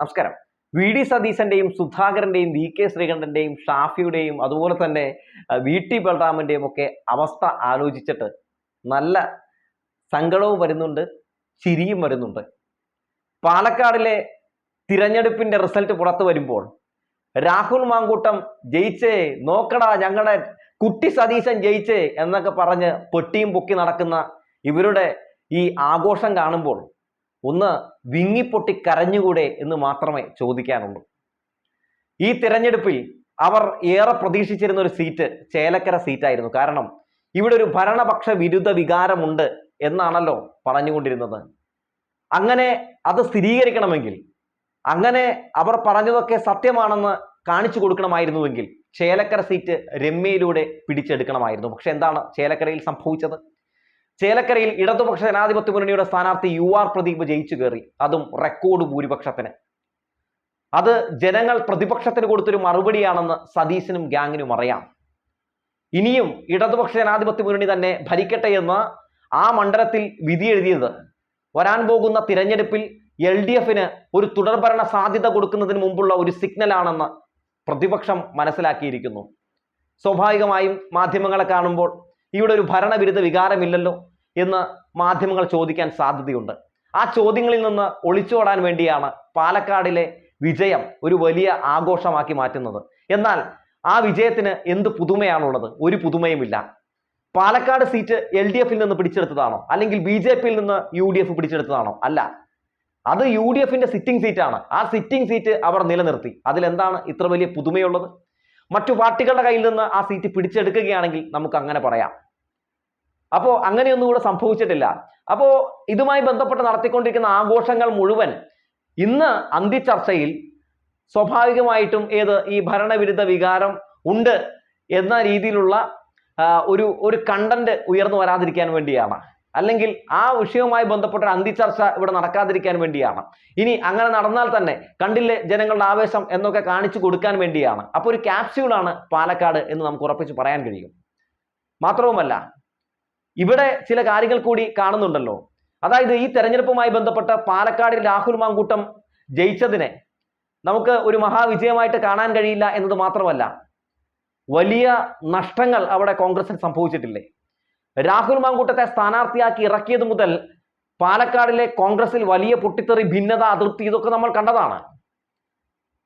നമസ്കാരം. V D സതീശന്റെയും സുധാകരന്റെയും വി കെ ശ്രീകണ്ഠന്റെയും ഷാഫിയുടെയും അതുപോലെ തന്നെ വി ടി ബലറാമിന്റെയും ഒക്കെ അവസ്ഥ ആലോചിച്ചിട്ട് നല്ല സങ്കടവും വരുന്നുണ്ട് ചിരിയും വരുന്നുണ്ട്. പാലക്കാടിലെ തിരഞ്ഞെടുപ്പിന്റെ റിസൾട്ട് പുറത്തു വരുമ്പോൾ രാഹുൽ മാങ്കൂട്ടം ജയിച്ചേ നോക്കടാ ഞങ്ങളുടെ കുട്ടി സതീശൻ ജയിച്ചേ എന്നൊക്കെ പറഞ്ഞ് പെട്ടിയും പൊക്കി നടക്കുന്ന ഇവരുടെ ഈ ആഘോഷം കാണുമ്പോൾ ഒന്ന് വിങ്ങിപ്പൊട്ടി കരഞ്ഞുകൂടെ എന്ന് മാത്രമേ ചോദിക്കാനുള്ളൂ. ഈ തിരഞ്ഞെടുപ്പിൽ അവർ ഏറെ പ്രതീക്ഷിച്ചിരുന്ന ഒരു സീറ്റ് ചേലക്കര സീറ്റായിരുന്നു. കാരണം ഇവിടെ ഒരു ഭരണപക്ഷ വിരുദ്ധ വികാരമുണ്ട് എന്നാണല്ലോ പറഞ്ഞുകൊണ്ടിരുന്നത്. അങ്ങനെ അത് സ്ഥിരീകരിക്കണമെങ്കിൽ അങ്ങനെ അവർ പറഞ്ഞതൊക്കെ സത്യമാണെന്ന് കാണിച്ചു കൊടുക്കണമായിരുന്നുവെങ്കിൽ ചേലക്കര സീറ്റ് രമ്യയിലൂടെ പിടിച്ചെടുക്കണമായിരുന്നു. പക്ഷെ എന്താണ് ചേലക്കരയിൽ സംഭവിച്ചത്? ചേലക്കരയിൽ ഇടതുപക്ഷ ജനാധിപത്യ മുന്നണിയുടെ സ്ഥാനാർത്ഥി യു ആർ പ്രദീപ് ജയിച്ചു കയറി. അതും റെക്കോർഡ് ഭൂരിപക്ഷത്തിന്. അത് ജനങ്ങൾ പ്രതിപക്ഷത്തിന് കൊടുത്തൊരു മറുപടിയാണെന്ന് സതീശനും ഗാങ്ങിനും അറിയാം. ഇനിയും ഇടതുപക്ഷ ജനാധിപത്യ മുന്നണി തന്നെ ഭരിക്കട്ടെ എന്ന് ആ മണ്ഡലത്തിൽ വിധി എഴുതിയത്. വരാൻ പോകുന്ന തിരഞ്ഞെടുപ്പിൽ എൽ ഡി എഫിന് ഒരു തുടർഭരണ സാധ്യത കൊടുക്കുന്നതിന് മുമ്പുള്ള ഒരു സിഗ്നലാണെന്ന് പ്രതിപക്ഷം മനസ്സിലാക്കിയിരിക്കുന്നു. സ്വാഭാവികമായും മാധ്യമങ്ങളെ കാണുമ്പോൾ ഇവിടെ ഒരു ഭരണവിരുദ്ധ വികാരമില്ലല്ലോ എന്ന് മാധ്യമങ്ങൾ ചോദിക്കാൻ സാധ്യതയുണ്ട്. ആ ചോദ്യങ്ങളിൽ നിന്ന് ഒളിച്ചോടാൻ വേണ്ടിയാണ് പാലക്കാടിലെ വിജയം ഒരു വലിയ ആഘോഷമാക്കി മാറ്റുന്നത്. എന്നാൽ ആ വിജയത്തിന് എന്ത് പുതുമയാണുള്ളത്? ഒരു പുതുമയുമില്ല. പാലക്കാട് സീറ്റ് എൽ ഡി എഫിൽ നിന്ന് പിടിച്ചെടുത്തതാണോ? അല്ലെങ്കിൽ ബി ജെ പിയിൽ നിന്ന് യു ഡി എഫ് പിടിച്ചെടുത്തതാണോ? അല്ല. അത് യു ഡി എഫിന്റെ സിറ്റിംഗ് സീറ്റാണ്. ആ സിറ്റിംഗ് സീറ്റ് അവർ നിലനിർത്തി. അതിലെന്താണ് ഇത്ര വലിയ പുതുമയുള്ളത്? മറ്റു പാർട്ടികളുടെ കയ്യിൽ നിന്ന് ആ സീറ്റ് പിടിച്ചെടുക്കുകയാണെങ്കിൽ നമുക്ക് അങ്ങനെ പറയാം. അപ്പോ അങ്ങനെയൊന്നും കൂടെ സംഭവിച്ചിട്ടില്ല. അപ്പോ ഇതുമായി ബന്ധപ്പെട്ട് നടത്തിക്കൊണ്ടിരിക്കുന്ന ആഘോഷങ്ങൾ മുഴുവൻ ഇന്ന് അന്തിച്ചർച്ചയിൽ സ്വാഭാവികമായിട്ടും ഏത് ഈ ഭരണവിരുദ്ധ വികാരം ഉണ്ട് എന്ന രീതിയിലുള്ള ഒരു ഒരു കണ്ടന്റ് ഉയർന്നു വരാതിരിക്കാൻ വേണ്ടിയാണ്. അല്ലെങ്കിൽ ആ വിഷയവുമായി ബന്ധപ്പെട്ട ഒരു ഇവിടെ നടക്കാതിരിക്കാൻ വേണ്ടിയാണ്. ഇനി അങ്ങനെ നടന്നാൽ തന്നെ കണ്ടില്ലേ ജനങ്ങളുടെ ആവേശം എന്നൊക്കെ കാണിച്ചു കൊടുക്കാൻ വേണ്ടിയാണ്. അപ്പോൾ ഒരു ക്യാപ്സ്യൂളാണ് പാലക്കാട് എന്ന് നമുക്ക് ഉറപ്പിച്ച് പറയാൻ കഴിയും. മാത്രവുമല്ല ഇവിടെ ചില കാര്യങ്ങൾ കൂടി കാണുന്നുണ്ടല്ലോ. അതായത് ഈ തെരഞ്ഞെടുപ്പുമായി ബന്ധപ്പെട്ട പാലക്കാട് രാഹുൽ മാങ്കൂട്ടം ജയിച്ചതിനെ നമുക്ക് ഒരു മഹാവിജയമായിട്ട് കാണാൻ കഴിയില്ല എന്നത് മാത്രമല്ല വലിയ നഷ്ടങ്ങൾ അവിടെ കോൺഗ്രസിന് സംഭവിച്ചിട്ടില്ലേ? രാഹുൽ മാങ്കൂട്ടത്തെ സ്ഥാനാർത്ഥിയാക്കി ഇറക്കിയത് മുതൽ പാലക്കാടിലെ കോൺഗ്രസിൽ വലിയ പൊട്ടിത്തെറി ഭിന്നത അതൃപ്തി ഇതൊക്കെ നമ്മൾ കണ്ടതാണ്.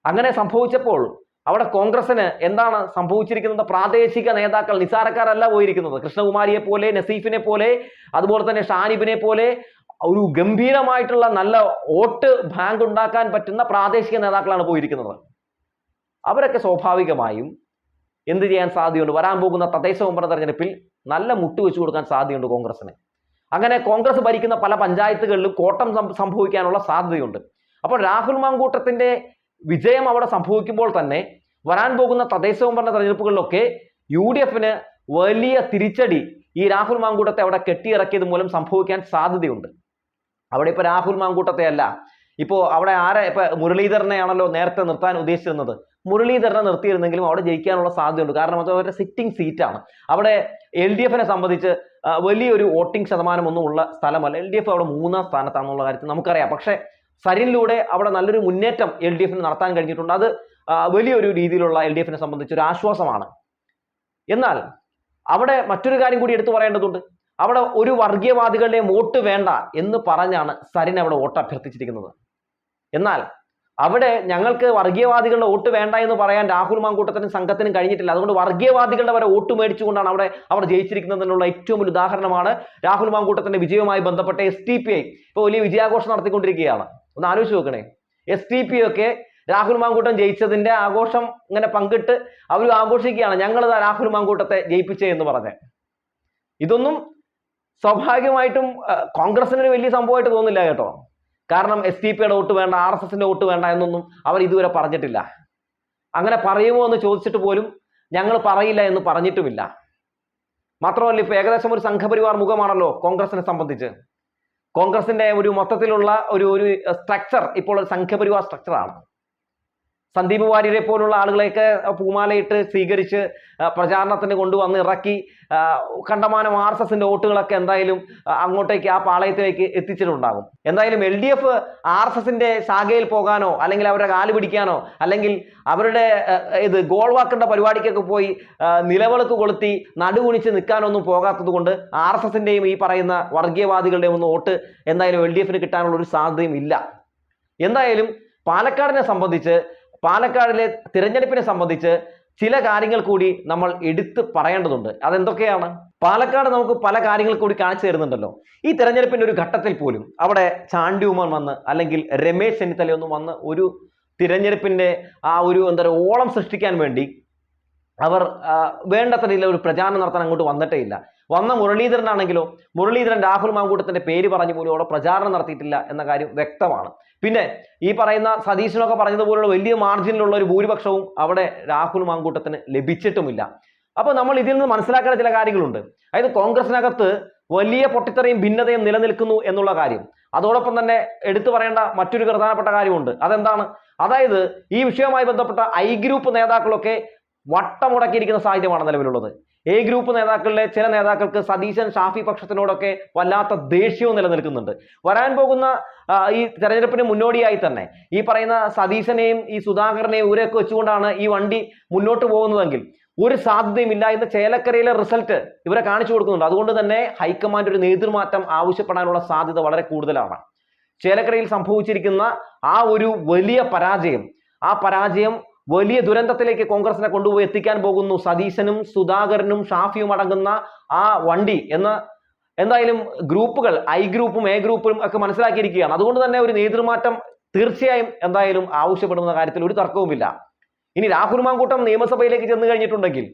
അങ്ങനെ സംഭവിച്ചപ്പോൾ അവിടെ കോൺഗ്രസിന് എന്താണ് സംഭവിച്ചിരിക്കുന്നത്? പ്രാദേശിക നേതാക്കൾ നിസാരക്കാരല്ല പോയിരിക്കുന്നത്. കൃഷ്ണകുമാരിയെ പോലെ നസീഫിനെ പോലെ അതുപോലെ തന്നെ ഷാനിബിനെ പോലെ ഒരു ഗംഭീരമായിട്ടുള്ള നല്ല വോട്ട് ബാങ്ക് ഉണ്ടാക്കാൻ പറ്റുന്ന പ്രാദേശിക നേതാക്കളാണ് പോയിരിക്കുന്നത്. അവരൊക്കെ സ്വാഭാവികമായും എന്ത് ചെയ്യാൻ സാധ്യതയുണ്ട്? വരാൻ പോകുന്ന തദ്ദേശ മെമ്പർ തെരഞ്ഞെടുപ്പിൽ നല്ല മുട്ട് വെച്ചു കൊടുക്കാൻ സാധ്യതയുണ്ട് കോൺഗ്രസിന് അങ്ങനെ കോൺഗ്രസ് ഭരിക്കുന്ന പല പഞ്ചായത്തുകളിലും കോട്ടം സംഭവിക്കാനുള്ള സാധ്യതയുണ്ട്. അപ്പോൾ രാഹുൽ മാങ്കൂട്ടത്തിന്റെ വിജയം അവിടെ സംഭവിക്കുമ്പോൾ തന്നെ വരാൻ പോകുന്ന തദ്ദേശ പറഞ്ഞ തെരഞ്ഞെടുപ്പുകളിലൊക്കെ യു ഡി എഫിന് വലിയ തിരിച്ചടി ഈ രാഹുൽ മാങ്കൂട്ടത്തെ അവിടെ കെട്ടിയിറക്കിയത് മൂലം സംഭവിക്കാൻ സാധ്യതയുണ്ട്. അവിടെ ഇപ്പൊ രാഹുൽ മാങ്കൂട്ടത്തെ അല്ല ഇപ്പോ അവിടെ ആരെ ഇപ്പൊ മുരളീധരനെയാണല്ലോ നേരത്തെ നിർത്താൻ ഉദ്ദേശിച്ചിരുന്നത്. മുരളീധരനെ നിർത്തിയിരുന്നെങ്കിലും അവിടെ ജയിക്കാനുള്ള സാധ്യതയുണ്ട്. കാരണം അത് അവരുടെ സിറ്റിംഗ് സീറ്റാണ് അവിടെ എൽ ഡി എഫിനെ സംബന്ധിച്ച് വലിയൊരു വോട്ടിംഗ് ശതമാനം ഒന്നും ഉള്ള സ്ഥലമല്ല. എൽ ഡി എഫ് അവിടെ മൂന്നാം സ്ഥാനത്താണെന്നുള്ള കാര്യത്തിൽ നമുക്കറിയാം. പക്ഷേ സരിനിലൂടെ അവിടെ നല്ലൊരു മുന്നേറ്റം എൽ ഡി എഫിന് നടത്താൻ കഴിഞ്ഞിട്ടുണ്ട്. അത് വലിയൊരു രീതിയിലുള്ള എൽ ഡി എഫിനെ സംബന്ധിച്ച് ഒരു ആശ്വാസമാണ്. എന്നാൽ അവിടെ മറ്റൊരു കാര്യം കൂടി എടുത്തു പറയേണ്ടതുണ്ട്. അവിടെ ഒരു വർഗീയവാദികളുടെ വോട്ട് വേണ്ട എന്ന് പറഞ്ഞാണ് സരിൻ അവിടെ വോട്ട് അഭ്യർത്ഥിച്ചിരിക്കുന്നത്. എന്നാൽ അവിടെ ഞങ്ങൾക്ക് വർഗീയവാദികളുടെ വോട്ട് വേണ്ട എന്ന് പറയാൻ രാഹുൽ മാങ്കൂട്ടത്തിനും സംഘത്തിനും കഴിഞ്ഞിട്ടില്ല. അതുകൊണ്ട് വർഗീയവാദികളുടെ വരെ വോട്ട് മേടിച്ചുകൊണ്ടാണ് അവിടെ അവർ ജയിച്ചിരിക്കുന്നതിനുള്ള ഏറ്റവും വലിയ ഉദാഹരണമാണ് രാഹുൽ മാങ്കൂട്ടത്തിന്റെ വിജയവുമായി ബന്ധപ്പെട്ട എസ് ടി പി ഐ. ഇപ്പോൾ വലിയ വിജയാഘോഷം നടത്തിക്കൊണ്ടിരിക്കുകയാണ്. ഒന്ന് ആലോചിച്ച് നോക്കണേ. എസ് ടി പി ഒക്കെ രാഹുൽ മാങ്കൂട്ടം ജയിച്ചതിന്റെ ആഘോഷം ഇങ്ങനെ പങ്കിട്ട് അവർ ആഘോഷിക്കുകയാണ്. ഞങ്ങൾ രാഹുൽ മാങ്കൂട്ടത്തെ ജയിപ്പിച്ചേ എന്ന് പറഞ്ഞ്. ഇതൊന്നും സ്വാഭാവികമായിട്ടും കോൺഗ്രസിന് വലിയ സംഭവമായിട്ട് തോന്നില്ല കേട്ടോ. കാരണം എസ് ടി പിയുടെ വോട്ട് വേണ്ട ആർ എസ് എസിന്റെ വോട്ട് വേണ്ട എന്നൊന്നും അവർ ഇതുവരെ പറഞ്ഞിട്ടില്ല. അങ്ങനെ പറയുമോ എന്ന് ചോദിച്ചിട്ട് പോലും ഞങ്ങൾ പറയില്ല എന്ന് പറഞ്ഞിട്ടുമില്ല. മാത്രമല്ല ഇപ്പൊ ഏകദേശം ഒരു സംഘപരിവാർ മുഖമാണല്ലോ കോൺഗ്രസിനെ സംബന്ധിച്ച്. കോൺഗ്രസിന്റെ ഒരു മൊത്തത്തിലുള്ള ഒരു ഒരു സ്ട്രക്ചർ ഇപ്പോൾ സംഘപരിവാർ സ്ട്രക്ചറാണ് സന്ദീപ് വാര്യരെ പോലുള്ള ആളുകളെയൊക്കെ പൂമാലയിട്ട് സ്വീകരിച്ച് പ്രചാരണത്തിന് കൊണ്ടുവന്ന് ഇറക്കി കണ്ടമാനം ആർ എസ് എസിന്റെ വോട്ടുകളൊക്കെ എന്തായാലും അങ്ങോട്ടേക്ക് ആ പാളയത്തിലേക്ക് എത്തിച്ചിട്ടുണ്ടാകും. എന്തായാലും L D F R S എസിന്റെ ശാഖയിൽ പോകാനോ അല്ലെങ്കിൽ അവരുടെ കാൽ പിടിക്കാനോ അല്ലെങ്കിൽ അവരുടെ ഇത് ഗോൾ വാക്കേണ്ട പരിപാടിക്കൊക്കെ പോയി നിലവിളക്ക് കൊളുത്തി നടുകുണിച്ച് നിൽക്കാനൊന്നും പോകാത്തത് കൊണ്ട് ആർ എസ് എസിന്റെയും ഈ പറയുന്ന വർഗീയവാദികളുടെയും ഒന്നും വോട്ട് എന്തായാലും എൽ ഡി എഫിന് കിട്ടാനുള്ള ഒരു സാധ്യതയും ഇല്ല. എന്തായാലും പാലക്കാടിനെ സംബന്ധിച്ച് പാലക്കാടിലെ തിരഞ്ഞെടുപ്പിനെ സംബന്ധിച്ച് ചില കാര്യങ്ങൾ കൂടി നമ്മൾ എടുത്ത് പറയേണ്ടതുണ്ട്. അതെന്തൊക്കെയാണ്? പാലക്കാട് നമുക്ക് പല കാര്യങ്ങൾ കൂടി കാണിച്ചു തരുന്നുണ്ടല്ലോ. ഈ തിരഞ്ഞെടുപ്പിന്റെ ഒരു ഘട്ടത്തിൽ പോലും അവിടെ ചാണ്ടി ഉമ്മൻ വന്ന് അല്ലെങ്കിൽ രമേശ് ചെന്നിത്തലയൊന്നും വന്ന് ഒരു തിരഞ്ഞെടുപ്പിന്റെ ആ ഒരു എന്താ പറയുക ഓളം സൃഷ്ടിക്കാൻ വേണ്ടി അവർ വേണ്ടത്ര രീതിയിൽ ഒരു പ്രചാരണം നടത്താൻ അങ്ങോട്ട് വന്നിട്ടേ ഇല്ല. വന്ന മുരളീധരനാണെങ്കിലോ മുരളീധരൻ രാഹുൽ മാങ്കൂട്ടത്തിന്റെ പേര് പറഞ്ഞു പോലും അവിടെ പ്രചാരണം നടത്തിയിട്ടില്ല എന്ന കാര്യം വ്യക്തമാണ്. പിന്നെ ഈ പറയുന്ന സതീശനൊക്കെ പറഞ്ഞതുപോലുള്ള വലിയ മാർജിനിലുള്ള ഒരു ഭൂരിപക്ഷവും അവിടെ രാഹുൽ മാങ്കൂട്ടത്തിന് ലഭിച്ചിട്ടുമില്ല. അപ്പൊ നമ്മൾ ഇതിൽ നിന്ന് മനസ്സിലാക്കേണ്ട ചില കാര്യങ്ങളുണ്ട്. അതായത് കോൺഗ്രസിനകത്ത് വലിയ പൊട്ടിത്തെറിയും ഭിന്നതയും നിലനിൽക്കുന്നു എന്നുള്ള കാര്യം. അതോടൊപ്പം തന്നെ എടുത്തു പറയേണ്ട മറ്റൊരു പ്രധാനപ്പെട്ട കാര്യമുണ്ട്. അതെന്താണ്? അതായത് ഈ വിഷയവുമായി ബന്ധപ്പെട്ട ഐ ഗ്രൂപ്പ് നേതാക്കളൊക്കെ വട്ടമുടക്കിയിരിക്കുന്ന സാഹചര്യമാണ് നിലവിലുള്ളത്. എ ഗ്രൂപ്പ് നേതാക്കളിലെ ചില നേതാക്കൾക്ക് സതീശൻ ഷാഫി പക്ഷത്തിനോടൊക്കെ വല്ലാത്ത ദേഷ്യവും നിലനിൽക്കുന്നുണ്ട്. വരാൻ പോകുന്ന ഈ തെരഞ്ഞെടുപ്പിന് മുന്നോടിയായി തന്നെ ഈ പറയുന്ന സതീശനെയും ഈ സുധാകരനെയും ഇവരെയൊക്കെ വെച്ചുകൊണ്ടാണ് ഈ വണ്ടി മുന്നോട്ട് പോകുന്നതെങ്കിൽ ഒരു സാധ്യതയും ഇല്ല എന്ന് ചേലക്കരയിലെ റിസൾട്ട് ഇവരെ കാണിച്ചു കൊടുക്കുന്നുണ്ട്. അതുകൊണ്ട് തന്നെ ഹൈക്കമാൻഡ് ഒരു നേതൃമാറ്റം ആവശ്യപ്പെടാനുള്ള സാധ്യത വളരെ കൂടുതലാണ്. ചേലക്കരയിൽ സംഭവിച്ചിരിക്കുന്ന ആ ഒരു വലിയ പരാജയം ആ പരാജയം വലിയ ദുരന്തത്തിലേക്ക് കോൺഗ്രസിനെ കൊണ്ടുപോയി എത്തിക്കാൻ പോകുന്നു സതീശനും സുധാകരനും ഷാഫിയും അടങ്ങുന്ന ആ വണ്ടി എന്ന് എന്തായാലും ഗ്രൂപ്പുകൾ ഐ ഗ്രൂപ്പും എ ഗ്രൂപ്പും ഒക്കെ മനസ്സിലാക്കിയിരിക്കുകയാണ്. അതുകൊണ്ട് തന്നെ ഒരു നേതൃമാറ്റം തീർച്ചയായും എന്തായാലും ആവശ്യപ്പെടുന്ന കാര്യത്തിൽ ഒരു തർക്കവുമില്ല. ഇനി രാഹുൽ മാങ്കൂട്ടം നിയമസഭയിലേക്ക് ചെന്ന് കഴിഞ്ഞിട്ടുണ്ടെങ്കിൽ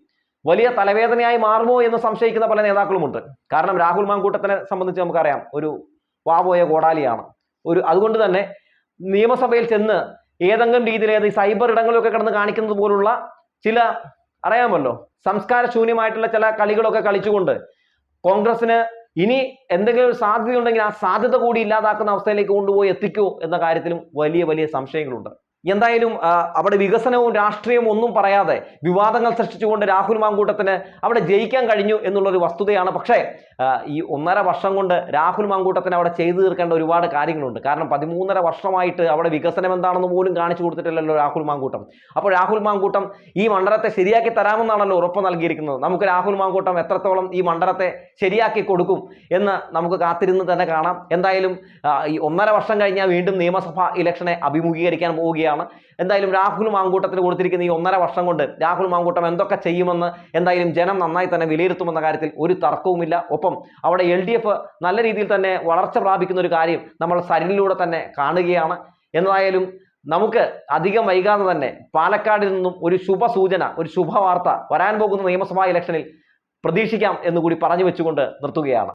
വലിയ തലവേദനയായി മാറുമോ എന്ന് സംശയിക്കുന്ന പല നേതാക്കളുമുണ്ട്. കാരണം രാഹുൽ മാങ്കൂട്ടത്തിനെ സംബന്ധിച്ച് നമുക്കറിയാം ഒരു വാവോയ കോടാലിയാണ്. ഒരു അതുകൊണ്ട് തന്നെ നിയമസഭയിൽ ചെന്ന് ഏതെങ്കിലും രീതിയിൽ ഏത് സൈബർ ഇടങ്ങളിലൊക്കെ കിടന്ന് കാണിക്കുന്നത് പോലുള്ള ചില അറിയാമല്ലോ സംസ്കാര ശൂന്യമായിട്ടുള്ള ചില കളികളൊക്കെ കളിച്ചുകൊണ്ട് കോൺഗ്രസിന് ഇനി എന്തെങ്കിലും ഒരു സാധ്യതയുണ്ടെങ്കിൽ ആ സാധ്യത കൂടി ഇല്ലാതാക്കുന്ന അവസ്ഥയിലേക്ക് കൊണ്ടുപോയി എത്തിക്കുമോ എന്ന കാര്യത്തിലും വലിയ വലിയ സംശയങ്ങളുണ്ട്. എന്തായാലും അവിടെ വികസനവും രാഷ്ട്രീയവും ഒന്നും പറയാതെ വിവാദങ്ങൾ സൃഷ്ടിച്ചുകൊണ്ട് രാഹുൽ മാങ്കൂട്ടത്തിന് അവിടെ ജയിക്കാൻ കഴിഞ്ഞു എന്നുള്ളൊരു വസ്തുതയാണ്. പക്ഷേ ഈ ഒന്നര വർഷം കൊണ്ട് രാഹുൽ മാങ്കൂട്ടത്തിന് അവിടെ ചെയ്തു തീർക്കേണ്ട ഒരുപാട് കാര്യങ്ങളുണ്ട്. കാരണം പതിമൂന്നര വർഷമായിട്ട് അവിടെ വികസനം എന്താണെന്ന് പോലും കാണിച്ചു കൊടുത്തിട്ടില്ലല്ലോ രാഹുൽ മാങ്കൂട്ടം. അപ്പോൾ രാഹുൽ മാങ്കൂട്ടം ഈ മണ്ഡലത്തെ ശരിയാക്കി തരാമെന്നാണല്ലോ ഉറപ്പ് നൽകിയിരിക്കുന്നത്. നമുക്ക് രാഹുൽ മാങ്കൂട്ടം എത്രത്തോളം ഈ മണ്ഡലത്തെ ശരിയാക്കി കൊടുക്കും എന്ന് നമുക്ക് കാത്തിരുന്ന് തന്നെ കാണാം. എന്തായാലും ഈ ഒന്നര വർഷം കഴിഞ്ഞാൽ വീണ്ടും നിയമസഭാ ഇലക്ഷനെ അഭിമുഖീകരിക്കാൻ പോവുകയാണ്. എന്തായാലും രാഹുൽ മാങ്കൂട്ടത്തിന് കൊടുത്തിരിക്കുന്ന ഈ ഒന്നര വർഷം കൊണ്ട് രാഹുൽ മാങ്കൂട്ടം എന്തൊക്കെ ചെയ്യുമെന്ന് എന്തായാലും ജനം നന്നായി തന്നെ വിലയിരുത്തുമെന്ന കാര്യത്തിൽ ഒരു തർക്കവുമില്ല. ഒപ്പം അവിടെ എൽ നല്ല രീതിയിൽ തന്നെ വളർച്ച പ്രാപിക്കുന്ന ഒരു കാര്യം നമ്മൾ സരിനിലൂടെ തന്നെ കാണുകയാണ്. എന്തായാലും നമുക്ക് അധികം വൈകാതെ തന്നെ പാലക്കാടിൽ നിന്നും ഒരു ശുഭസൂചന ഒരു ശുഭവാർത്ത വരാൻ പോകുന്ന നിയമസഭാ ഇലക്ഷനിൽ പ്രതീക്ഷിക്കാം എന്നുകൂടി പറഞ്ഞു വെച്ചുകൊണ്ട് നിർത്തുകയാണ്.